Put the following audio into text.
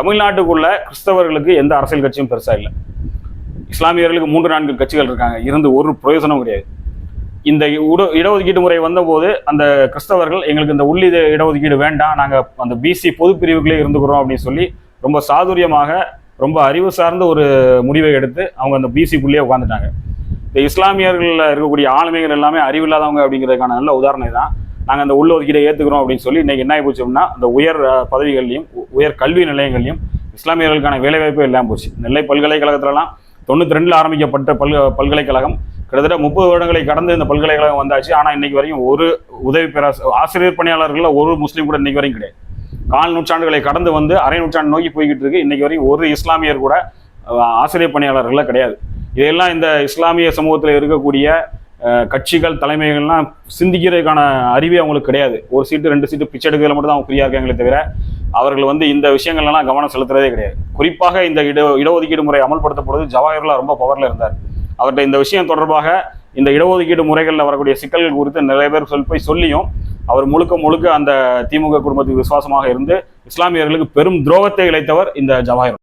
தமிழ்நாட்டுக்குள்ள கிறிஸ்தவர்களுக்கு எந்த அரசியல் கட்சியும் பெருசாக இல்லை. இஸ்லாமியர்களுக்கு மூன்று நான்கு கட்சிகள் இருக்காங்க. இருந்து ஒரு பிரயோஜனம் கிடையாது. இந்த உட இடஒதுக்கீடு முறை வந்தபோது அந்த கிறிஸ்தவர்கள் எங்களுக்கு இந்த உள்ளி இடஒதுக்கீடு வேண்டாம் நாங்கள் அந்த பிசி பொது பிரிவுகளே இருந்துக்கிறோம் அப்படின்னு சொல்லி ரொம்ப சாதுரியமாக ரொம்ப அறிவு சார்ந்த ஒரு முடிவை எடுத்து அவங்க அந்த பிசிக்குள்ளேயே உட்காந்துட்டாங்க இந்த இஸ்லாமியர்களில் இருக்கக்கூடிய ஆளுமைகள் எல்லாமே அறிவில்லாதவங்க அப்படிங்கிறதுக்கான நல்ல உதாரணம் தான் நாங்கள் அந்த உள்ள ஒதுக்கீடை ஏற்றுக்கிறோம் அப்படின்னு சொல்லி இன்னைக்கு என்ன ஆகி போச்சோம்னா அந்த உயர் பதவிகள்லையும் உயர் கல்வி நிலையங்கள்லையும் இஸ்லாமியர்களுக்கான வேலைவாய்ப்பே இல்லாமல் போச்சு. நெல்லை பல்கலைக்கழகத்திலலாம் தொண்ணூற்றி ரெண்டில் ஆரம்பிக்கப்பட்ட பல் பல்கலைக்கழகம். கிட்டத்தட்ட முப்பது வருடங்களை கடந்து இந்த பல்கலைக்கழகம் வந்தாச்சு. ஆனால் இன்னைக்கு வரையும் ஒரு உதவி பேராச ஆசிரியர் பணியாளர்களில் ஒரு முஸ்லீம் கூட இன்னைக்கு வரையும் கிடையாது. கால் நூற்றாண்டுகளை கடந்து வந்து அரை நூற்றாண்டு நோக்கி போய்கிட்டு இருக்கு. இன்னைக்கு வரையும் ஒரு இஸ்லாமியர் கூட ஆசிரியர் பணியாளர்கள கிடையாது. இதெல்லாம் இந்த இஸ்லாமிய சமூகத்தில் இருக்கக்கூடிய கட்சிகள் தலைமைகள்லாம் சிந்திக்கிறதுக்கான அறிவே அவங்களுக்கு கிடையாது. ஒரு சீட்டு ரெண்டு சீட்டு பிச்சை எடுக்கிறதுல மட்டும் தான் அவங்க ஃப்ரீயாக இருக்காங்களே தவிர அவர்கள் வந்து இந்த விஷயங்கள்லாம் கவனம் செலுத்துறதே கிடையாது. குறிப்பாக இந்த இட இடஒதுக்கீடு முறை அமல்படுத்தப்படுவது ஜவாஹர்லால் ரொம்ப பவர்ல இருந்தார். அவர்கிட்ட இந்த விஷயம் தொடர்பாக இந்த இடஒதுக்கீடு முறைகளில் வரக்கூடிய சிக்கல்கள் குறித்து நிறைய பேர் சொல் போய் சொல்லியும் அவர் முழுக்க முழுக்க அந்த திமுக குடும்பத்துக்கு விசுவாசமாக இருந்து இஸ்லாமியர்களுக்கு பெரும் துரோகத்தை இழைத்தவர் இந்த ஜவாஹர்.